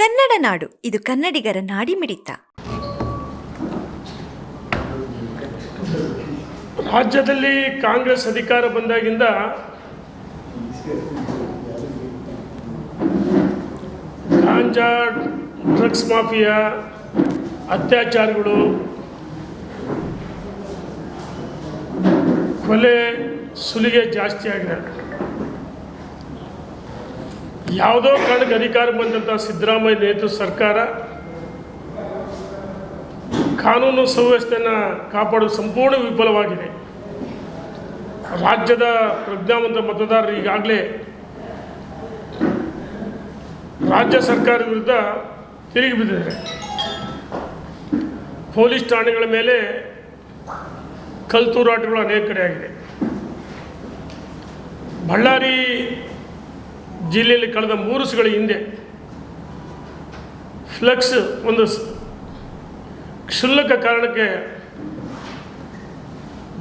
ಕನ್ನಡ ನಾಡು. ಇದು ಕನ್ನಡಿಗರ ನಾಡಿ ಮಿಡಿತ. ರಾಜ್ಯದಲ್ಲಿ ಕಾಂಗ್ರೆಸ್ ಅಧಿಕಾರ ಬಂದಾಗಿಂದ ಗಾಂಜಾ, ಡ್ರಗ್ಸ್ ಮಾಫಿಯಾ, ಅತ್ಯಾಚಾರಗಳು, ಕೊಲೆ, ಸುಲಿಗೆ ಜಾಸ್ತಿ ಆಗಿದೆ. ಯಾವುದೋ ಕಾರಣಕ್ಕೆ ಅಧಿಕಾರ ಬಂದಂಥ ಸಿದ್ದರಾಮಯ್ಯ ನೇತೃತ್ವ ಸರ್ಕಾರ ಕಾನೂನು ಸುವ್ಯವಸ್ಥೆಯನ್ನು ಕಾಪಾಡಲು ಸಂಪೂರ್ಣ ವಿಫಲವಾಗಿದೆ. ರಾಜ್ಯದ ಪ್ರಜ್ಞಾವಂತ ಮತದಾರರು ಈಗಾಗಲೇ ರಾಜ್ಯ ಸರ್ಕಾರ ವಿರುದ್ಧ ತಿರುಗಿ ಬಿದ್ದಿದೆ ಪೊಲೀಸ್ ಠಾಣೆಗಳ ಮೇಲೆ ಕಲ್ತೂರಾಟಗಳು ಅನೇಕ ಕಡೆ ಆಗಿದೆ. ಬಳ್ಳಾರಿ ಜಿಲ್ಲೆಯಲ್ಲಿ ಕಳೆದ ಮೂರು ದಿವಸಗಳ ಹಿಂದೆ ಫ್ಲೆಕ್ಸ್ ಒಂದು ಕ್ಷುಲ್ಲಕ ಕಾರಣಕ್ಕೆ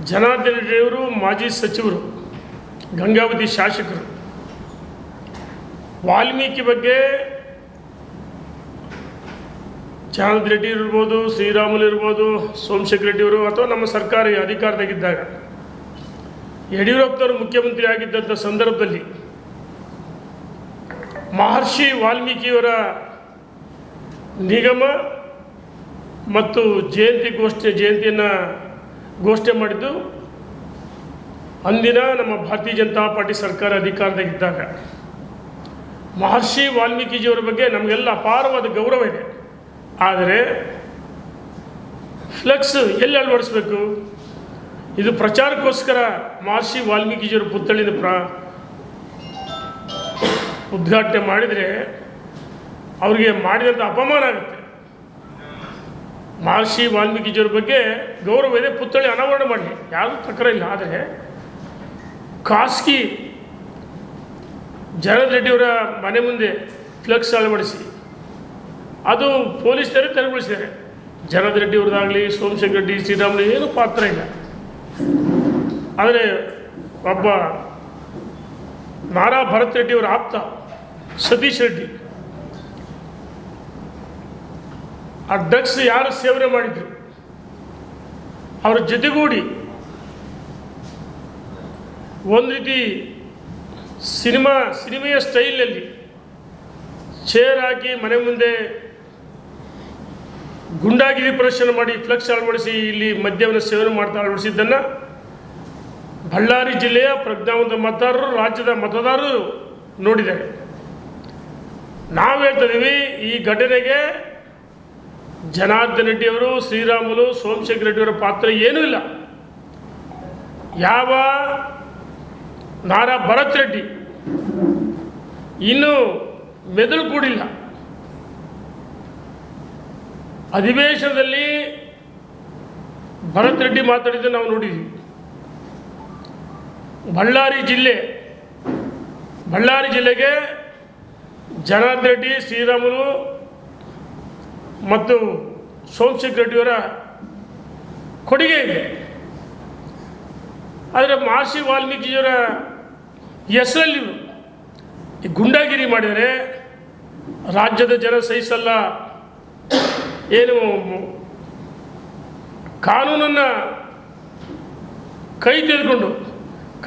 ಜನಾರ್ದನ ರೆಡ್ಡಿಯವರು ಮಾಜಿ ಸಚಿವರು, ಗಂಗಾವತಿ ಶಾಸಕರು ವಾಲ್ಮೀಕಿ ಬಗ್ಗೆ ಜನಾರ್ದನ ರೆಡ್ಡಿ ಇರ್ಬೋದು, ಶ್ರೀರಾಮುಲು ಇರ್ಬೋದು, ಸೋಮಶೇಖರ್ ರೆಡ್ಡಿಯವರು ಅಥವಾ ನಮ್ಮ ಸರ್ಕಾರ ಅಧಿಕಾರದಾಗಿದ್ದಾಗ ಯಡಿಯೂರಪ್ಪನವರು ಮುಖ್ಯಮಂತ್ರಿ ಆಗಿದ್ದಂಥ ಸಂದರ್ಭದಲ್ಲಿ ಮಹರ್ಷಿ ವಾಲ್ಮೀಕಿಯವರ ನಿಗಮ ಮತ್ತು ಜಯಂತಿ ಗೋಷ್ಠಿ ಜಯಂತಿಯನ್ನು ಘೋಷಣೆ ಮಾಡಿದ್ದು ಅಂದಿನ ನಮ್ಮ ಭಾರತೀಯ ಜನತಾ ಪಾರ್ಟಿ ಸರ್ಕಾರ ಅಧಿಕಾರದಾಗಿದ್ದಾಗ ಮಹರ್ಷಿ ವಾಲ್ಮೀಕಿಜಿಯವರ ಬಗ್ಗೆ ನಮಗೆಲ್ಲ ಅಪಾರವಾದ ಗೌರವ ಇದೆ. ಆದರೆ ಫ್ಲೆಕ್ಸ್ ಎಲ್ಲಿ ಅಳವಡಿಸ್ಬೇಕು? ಇದು ಪ್ರಚಾರಕ್ಕೋಸ್ಕರ ಮಹರ್ಷಿ ವಾಲ್ಮೀಕಿಜಿಯವರ ಪುತ್ಥಳಿನ ಪ್ರ ಉದ್ಘಾಟನೆ ಮಾಡಿದರೆ ಅವರಿಗೆ ಮಾಡಿದಂಥ ಅಪಮಾನ ಆಗುತ್ತೆ. ಮಹರ್ಷಿ ವಾಲ್ಮೀಕಿಜಿಯವ್ರ ಬಗ್ಗೆ ಗೌರವ ಇದೆ ಪುತ್ಥಳಿ ಅನಾವರಣ ಮಾಡಲಿ ಯಾರೂ ತಕರ ಇಲ್ಲ, ಆದರೆ ಖಾಸಗಿ ಜನಾರ್ದನ್ ರೆಡ್ಡಿಯವರ ಮನೆ ಮುಂದೆ ಫ್ಲೆಕ್ಸ್ ಅಳವಡಿಸಿ ಅದು ಪೊಲೀಸರೇ ತೆರವುಗೊಳಿಸಿದ್ದಾರೆ. ಜನಾರ್ದನ್ ರೆಡ್ಡಿ ಅವ್ರದ್ದಾಗಲಿ, ಸೋಮಶೇಖರ್ ರೆಡ್ಡಿ, ಶ್ರೀರಾಮುಲು, ಏನೂ ಪಾತ್ರ ಇಲ್ಲ. ಆದರೆ ಒಬ್ಬ ನಾರಾ ಭರತ್ ರೆಡ್ಡಿಯವರ ಆಪ್ತ ಸತೀಶ್ ರೆಡ್ಡಿ. ಆ ಡ್ರಗ್ಸ್ ಯಾರು ಸೇವನೆ ಮಾಡಿದ್ರು? ಅವರ ಜೊತೆಗೂಡಿ ಒಂದು ರೀತಿ ಸಿನಿಮಾ, ಸಿನಿಮೆಯ ಸ್ಟೈಲಲ್ಲಿ ಚೇರ್ ಹಾಕಿ ಮನೆ ಮುಂದೆ ಗುಂಡಾಗಿರಿ ಪ್ರದರ್ಶನ ಮಾಡಿ ಫ್ಲೆಕ್ಸ್ ಅಳವಡಿಸಿ ಇಲ್ಲಿ ಮದ್ಯವನ್ನು ಸೇವನೆ ಮಾಡ್ತಾ ಅಳವಡಿಸಿದ್ದನ್ನು ಬಳ್ಳಾರಿ ಜಿಲ್ಲೆಯ ಪ್ರಜ್ಞಾವಂತ ಮತದಾರರು, ರಾಜ್ಯದ ಮತದಾರರು ನೋಡಿದ್ದಾರೆ. ನಾವು ಹೇಳ್ತಾ ಇದೀವಿ ಈ ಘಟನೆಗೆ ಜನಾರ್ದನ್ ರೆಡ್ಡಿಯವರು ಶ್ರೀರಾಮುಲು, ಸೋಮಶೇಖರ್ ರೆಡ್ಡಿಯವರ ಪಾತ್ರ ಏನೂ ಇಲ್ಲ. ಯಾವ ನಾರಾ ಭರತ್ ರೆಡ್ಡಿ ಇನ್ನೂ ಮೆದುಳು ಕೂಡಿಲ್ಲ. ಅಧಿವೇಶನದಲ್ಲಿ ಭರತ್ ರೆಡ್ಡಿ ಮಾತಾಡಿದ್ದು ನಾವು ನೋಡಿದ್ವಿ. ಬಳ್ಳಾರಿ ಜಿಲ್ಲೆ, ಬಳ್ಳಾರಿ ಜಿಲ್ಲೆಗೆ ಜನಾರ್ದನ್ ರೆಡ್ಡಿ, ಶ್ರೀರಾಮುಲು ಮತ್ತು ಸೋಮಶೇಖರ್ ರೆಡ್ಡಿಯವರ ಕೊಡುಗೆ ಇದೆ. ಆದರೆ ಮಹರ್ಷಿ ವಾಲ್ಮೀಕಿಯವರ ಹೆಸರಲ್ಲಿ ಈ ಗುಂಡಾಗಿರಿ ಮಾಡಿದರೆ ರಾಜ್ಯದ ಜನ ಸಹಿಸಲ್ಲ. ಏನು ಕಾನೂನನ್ನು ಕೈ ತೆಗೆದುಕೊಂಡು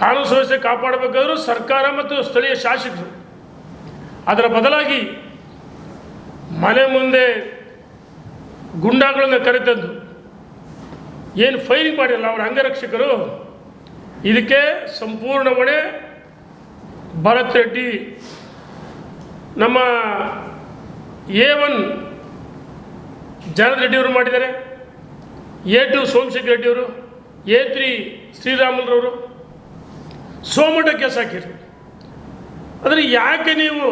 ಕಾನೂನು ಸುವ್ಯವಸ್ಥೆ ಕಾಪಾಡಬೇಕಾದ್ರೂ ಸರ್ಕಾರ ಮತ್ತು ಸ್ಥಳೀಯ ಶಾಸಕರು ಅದರ ಬದಲಾಗಿ ಮನೆ ಮುಂದೆ ಗುಂಡಾಗಳನ್ನು ಕರೆತಂದು ಏನು ಫೈರಿಂಗ್ ಮಾಡಿಲ್ಲ ಅವರ ಅಂಗರಕ್ಷಕರು, ಇದಕ್ಕೆ ಸಂಪೂರ್ಣ ಹೊಣೆ ಭರತ್ ರೆಡ್ಡಿ ನಮ್ಮ ಎ ಒನ್ ರೆಡ್ಡಿಯವರು ಮಾಡಿದ್ದಾರೆ, ಎ ಟು ಸೋಮಶೇಖರ್ ರೆಡ್ಡಿಯವರು, ಎ ತ್ರೀ ಶ್ರೀರಾಮುಲರವರು. ಸೋಮಠ ಕೇಸ್ ಹಾಕಿರಿ ಅಂದರೆ ಯಾಕೆ ನೀವು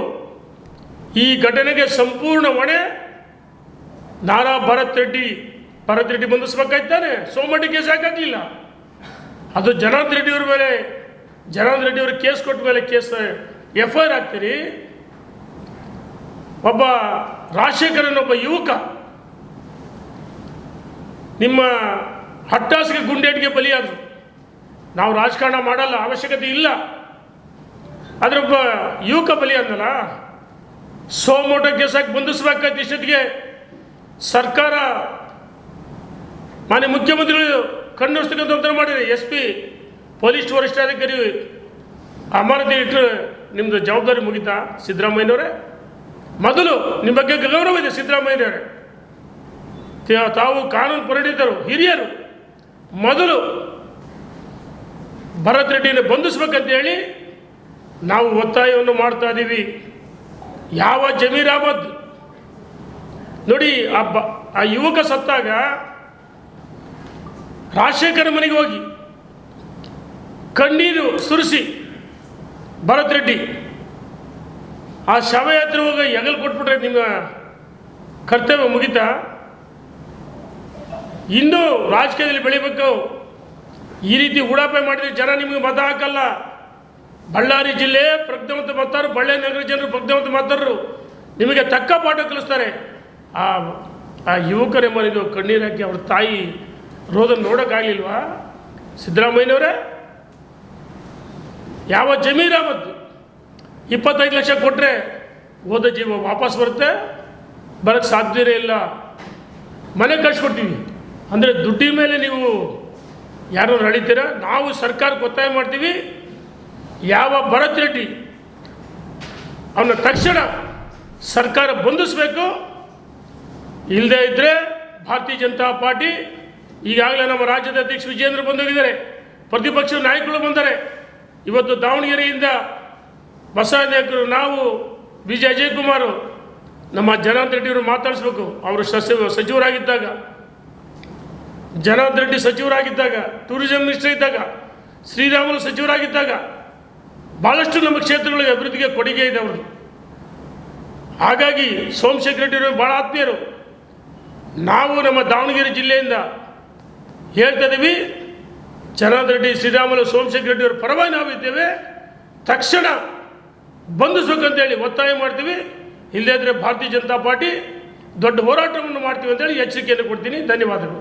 ಈ ಘಟನೆಗೆ ಸಂಪೂರ್ಣ ಹೊಣೆ ನಾರಾ ಭರತ್ ರೆಡ್ಡಿ ಭರತ್ ರೆಡ್ಡಿ ಬಂಧಿಸ್ಬೇಕಾಯ್ತಾನೆ? ಸೋಮಣ್ಣ ಕೇಸ್ ಹಾಕಾಗಲಿಲ್ಲ ಅದು ಜನಾರ್ದ ರೆಡ್ಡಿಯವ್ರ ಮೇಲೆ ಜನಾರ್ದ ರೆಡ್ಡಿಯವ್ರ ಕೇಸ್ ಕೊಟ್ಟ ಮೇಲೆ ಕೇಸ್ ಎಫ್ ಐ ಆರ್ ಹಾಕ್ತೀರಿ? ಒಬ್ಬ ರಾಜಶೇಖರನ್ ಒಬ್ಬ ಯುವಕ ನಿಮ್ಮ ಹಟ್ಟಾಸಿಗೆ ಗುಂಡೇಟಿಗೆ ಬಲಿಯಾದ್ರು. ನಾವು ರಾಜಕಾರಣ ಮಾಡಲ್ಲ ಅವಶ್ಯಕತೆ ಇಲ್ಲ. ಆದರೆ ಒಬ್ಬ ಯುವಕ ಬಲಿಯಾದಲ್ಲ ಸೋಮೋಟ ಕೇಸಾಗಿ ಬಂಧಿಸಬೇಕಾಯ್ತು ಇಷ್ಟೊತ್ತಿಗೆ ಸರ್ಕಾರ ಮಾನ್ಯ ಮುಖ್ಯಮಂತ್ರಿಗಳು ಕಣ್ಣುಸ್ತಕ್ಕಂಥ ಮಾಡಿರಿ ಎಸ್ ಪಿ, ಪೊಲೀಸ್ ವರಿಷ್ಠಾಧಿಕಾರಿ ಅಮಾನತಿ ಇಟ್ಟರೆ ನಿಮ್ಮದು ಜವಾಬ್ದಾರಿ ಮುಗಿತಾ? ಸಿದ್ದರಾಮಯ್ಯನವರೇ? ಮೊದಲು ನಿಮ್ಮ ಬಗ್ಗೆ ಗೌರವ ಇದೆ ಸಿದ್ದರಾಮಯ್ಯನವರೇ. ತಾವು ಕಾನೂನು ಪರಿಣಿತರು, ಹಿರಿಯರು. ಮೊದಲು ಭರತ್ ರೆಡ್ಡಿನ ಬಂಧಿಸ್ಬೇಕಂತ ಹೇಳಿ ನಾವು ಒತ್ತಾಯವನ್ನು ಮಾಡ್ತಾ ಇದ್ದೀವಿ. ಯಾವ ಜಮೀರ್ ಅಹಮದ್ ನೋಡಿ, ಆ ಬ, ಆ ಯುವಕ ಸತ್ತಾಗ ರಾಜಶೇಖರ ಮನೆಗೆ ಹೋಗಿ, ಕಣ್ಣೀರು ಸುರಿಸಿ, ಭರತ್ ರೆಡ್ಡಿ, ಆ ಶವಯಾತ್ರೆ ಹೋಗಿ ಹೆಗಲು ಕೊಟ್ಬಿಟ್ರೆ ನಿಮ್ಮ ಕರ್ತವ್ಯ ಮುಗಿತಾ? ಇನ್ನೂ ರಾಜಕೀಯದಲ್ಲಿ ಬೆಳಿಬೇಕು. ಈ ರೀತಿ ಉಡಾಪೆ ಮಾಡಿದ್ರೆ ಜನ ನಿಮಗೆ ಮತ ಹಾಕಲ್ಲ. ಬಳ್ಳಾರಿ ಜಿಲ್ಲೆ ಪ್ರಜ್ಞಾವಂತ ಮತದಾರರು ಬಳ್ಳಾರಿ ನಗರ ಜನರು ಪ್ರಜ್ಞಾವಂತ ಮತದಾರರು ನಿಮಗೆ ತಕ್ಕ ಪಾಠ ಕಲಿಸ್ತಾರೆ. ಆ ಆ ಯುವಕರೇ ಮನೆಗೆ ಕಣ್ಣೀರು ಹಾಕಿ ಅವ್ರ ತಾಯಿ ರೋದನ್ನು ನೋಡೋಕ್ಕಾಗಲಿಲ್ವಾ? ಸಿದ್ದರಾಮಯ್ಯನವರೇ? ಯಾವ ಜಮೀರ್ ಅಹಮದ್ ಇಪ್ಪತ್ತೈದು ಲಕ್ಷ ಕೊಟ್ಟರೆ ಹೋದ ಜೀವ ವಾಪಸ್ ಬರುತ್ತೆ? ಬರೋಕ್ಕೆ ಸಾಧ್ಯವೇ ಇಲ್ಲ. ಮನೆ ಕಳಿಸ್ಕೊಡ್ತೀವಿ. ಅಂದರೆ ದುಡ್ಡಿನ ಮೇಲೆ ನೀವು ಯಾರು ನಡೀತೀರ ನಾವು ಸರ್ಕಾರಕ್ಕೆ ಒತ್ತಾಯ ಮಾಡ್ತೀವಿ. ಯಾವ ಭರತ್ ರೆಡ್ಡಿ ಅವನ ತಕ್ಷಣ ಸರ್ಕಾರ ಬಂಧಿಸಬೇಕು? ಇಲ್ಲದೇ ಇದ್ದರೆ ಭಾರತೀಯ ಜನತಾ ಪಾರ್ಟಿ ಈಗಾಗಲೇ ನಮ್ಮ ರಾಜ್ಯದ ಅಧ್ಯಕ್ಷ ವಿಜೇಂದ್ರ ಬಂದೋಗಿದ್ದಾರೆ. ಪ್ರತಿಪಕ್ಷ ನಾಯಕರು ಬಂದರೆ ಇವತ್ತು ದಾವಣಗೆರೆಯಿಂದ ಬಸವನಾಯಕರು ನಾವು ಬಿ ಜೆ ಅಜಯ್ ಕುಮಾರ್ ನಮ್ಮ ಜನಾರ್ದನ್ ರೆಡ್ಡಿಯವರು ಮಾತಾಡಿಸ್ಬೇಕು. ಅವರು ಸಚಿವ ಸಚಿವರಾಗಿದ್ದಾಗ, ಜನಾರ್ದನ್ ರೆಡ್ಡಿ ಸಚಿವರಾಗಿದ್ದಾಗ, ಟೂರಿಸಂ ಮಿನಿಸ್ಟರ್ ಇದ್ದಾಗ, ಶ್ರೀರಾಮುಲು ಸಚಿವರಾಗಿದ್ದಾಗ ಭಾಳಷ್ಟು ನಮ್ಮ ಕ್ಷೇತ್ರಗಳಿಗೆ ಅಭಿವೃದ್ಧಿಗೆ ಕೊಡುಗೆ ಇದೆ ಅವರು ಹಾಗಾಗಿ ಸೋಮಶೇಖರ್ ರೆಡ್ಡಿಯವರು ಭಾಳ ಆತ್ಮೀಯರು. ನಾವು ನಮ್ಮ ದಾವಣಗೆರೆ ಜಿಲ್ಲೆಯಿಂದ ಹೇಳ್ತಾ ಇದ್ದೀವಿ ಜನಾರ್ದನ್ ರೆಡ್ಡಿ, ಶ್ರೀರಾಮುಲು, ಸೋಮಶೇಖರ್ ರೆಡ್ಡಿಯವರ ಪರವಾಗಿ ನಾವು ಇದ್ದೇವೆ. ತಕ್ಷಣ ಬಂಧಿಸ್ಬೇಕಂತೇಳಿ ಒತ್ತಾಯ ಮಾಡ್ತೀವಿ. ಇಲ್ಲದೇ ಇದ್ದರೆ ಭಾರತೀಯ ಜನತಾ ಪಾರ್ಟಿ ದೊಡ್ಡ ಹೋರಾಟವನ್ನು ಮಾಡ್ತೀವಿ ಅಂತೇಳಿ ಎಚ್ಚರಿಕೆಯನ್ನು ಕೊಡ್ತೀನಿ. ಧನ್ಯವಾದಗಳು.